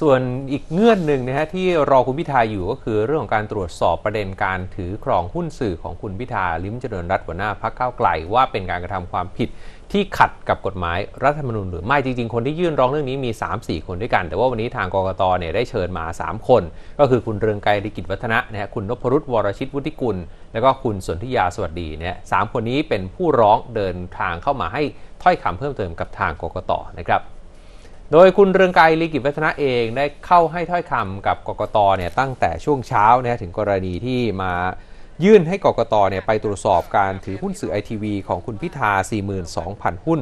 ส่วนอีกเงื่อนหนึ่งนะฮะที่รอคุณพิธาอยู่ก็คือเรื่องของการตรวจสอบประเด็นการถือครองหุ้นสื่อของคุณพิธาลิมเจริญรัตน์หัวหน้าพรรคก้าวไกลว่าเป็นการกระทำความผิดที่ขัดกับกฎหมายรัฐธรรมนูญหรือไม่จริง ๆ คนที่ยื่นร้องเรื่องนี้มี 3-4 คนด้วยกัน แต่ว่าวันนี้ทางกรกตเนี่ยได้เชิญมา 3 คน ก็คือคุณเรืองไกรลิกิจวัฒนะนะฮะคุณนพรุตวรชิตวุฒิกุล แล้วก็คุณสนธิยาสวัสดีเนี่ยสามคนนี้เป็นผู้ร้องเดินทางเข้ามาให้ถ้อยคำเพิ่มเติมกับทางกกตนะครับ โดยคุณเรืองไกรลีกิจวัฒนะเองได้เข้าให้ถ้อยคำกับกกตเนี่ยตั้งแต่ช่วงเช้านะถึงกรณีที่มายื่นให้กกตเนี่ยไปตรวจสอบการถือหุ้นสื่อไอทีวีของคุณพิธา 42,000 หุ้น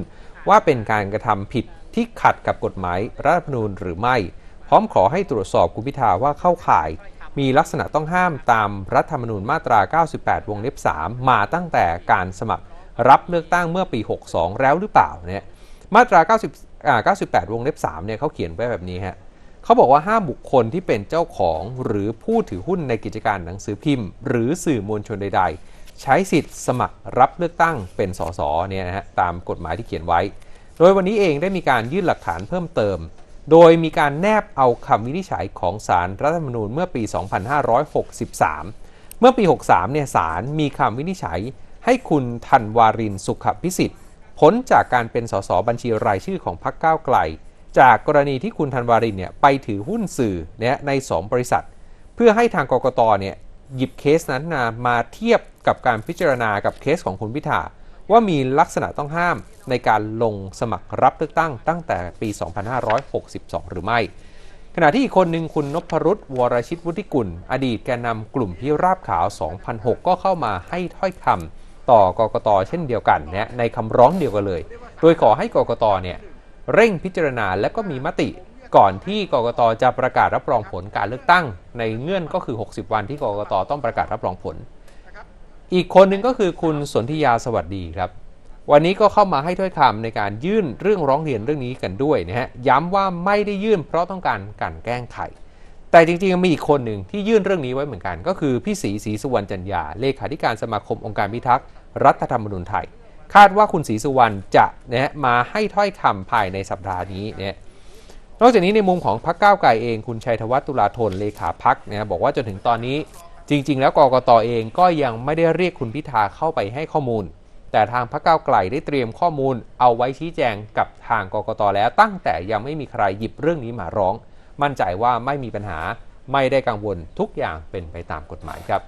ว่าเป็นการกระทำผิดที่ขัดกับกฎหมายรัฐธรรมนูญหรือไม่ พร้อมขอให้ตรวจสอบคุณพิธาว่าเข้าข่าย มีลักษณะต้องห้ามตามรัฐธรรมนูญมาตรา 98 วงเล็บ 3 มาตั้งแต่การสมัครรับเลือกตั้งเมื่อปี 62 แล้วหรือเปล่าเนี่ย มาตรา 90อ่า98 วงเล็บ 3 เนี่ยเขาเขียนไว้แบบนี้ฮะเขาบอกว่าห้ามบุคคลที่เป็นเจ้าของหรือผู้ถือหุ้นในกิจการหนังสือพิมพ์ หรือสื่อมวลชนใด ๆ ใช้สิทธิ์สมัครรับเลือกตั้งเป็นสสเนี่ยนะฮะตามกฎหมายที่เขียนไว้ โดยวันนี้เองได้มีการยื่นหลักฐานเพิ่มเติม โดยมีการแนบเอาคำวินิจฉัยของศาลรัฐธรรมนูญเมื่อปี 2563 เมื่อปี 63 เนี่ยศาลมีคำวินิจฉัยให้คุณธันวารินสุขพิสิทธิ์ พ้นจากการเป็นสสบัญชีรายชื่อของพรรคก้าวไกล จากกรณีที่คุณธันวารินเนี่ยไปถือหุ้นสื่อเนี่ยใน 2 บริษัท เพื่อให้ทางกกตเนี่ยหยิบเคสนั้นมามาเทียบกับการพิจารณากับเคสของคุณพิธาว่ามีลักษณะต้องห้ามในการลงสมัครรับเลือกตั้งตั้งแต่ปี 2562 หรือไม่ ขณะที่อีกคนหนึ่งคุณนพรุตวรชิตวุฒิกุล อดีตแกนนำกลุ่มพิราบขาว 2006 ก็เข้ามาให้ถ้อยคำ ต่อกกตเช่นเดียวกันนะในคำร้องเดียวกันเลย โดยขอให้กกตเนี่ยเร่งพิจารณาและก็มีมติก่อนที่กกตจะประกาศรับรองผลการเลือกตั้ง ในเงื่อนก็คือ 60 วันที่กกตต้องประกาศรับรองผล อีกคนหนึ่งก็คือคุณสนธิยาสวัสดีครับ วันนี้ก็เข้ามาให้ถ้อยคำในการยื่นเรื่องร้องเรียนเรื่องนี้กันด้วยนะฮะ ย้ำว่าไม่ได้ยื่นเพราะต้องการกันแกล้งไข่ แต่จริงๆมีอีกคนหนึ่งที่ยื่นเรื่องนี้ไว้เหมือนกัน ก็คือพี่ศรีศรีสุวรรณจันยาเลขาธิการสมาคมองค์การพิทักษ์รัฐธรรมนูญไทย คาดว่าคุณศรีสุวรรณจะนะมาให้ถ้อยคำภายในสัปดาห์นี้เนี่ยนอกจากนี้ในมุมของพรรคก้าวไกลเองคุณชัยธวัฒน์ตุลาธนเลขาพักนะบอกว่าจนถึงตอนนี้จริง ๆ แล้วกกตเองก็ยังไม่ได้เรียกคุณพิธาเข้าไปให้ข้อมูล แต่ทางพรรคก้าวไกลได้เตรียมข้อมูล เอาไว้ชี้แจงกับทางกกตแล้วตั้งแต่ยังไม่มีใครหยิบเรื่องนี้มาร้อง มั่นใจว่าไม่มีปัญหาไม่ได้กังวลทุกอย่างเป็นไปตามกฎหมายครับ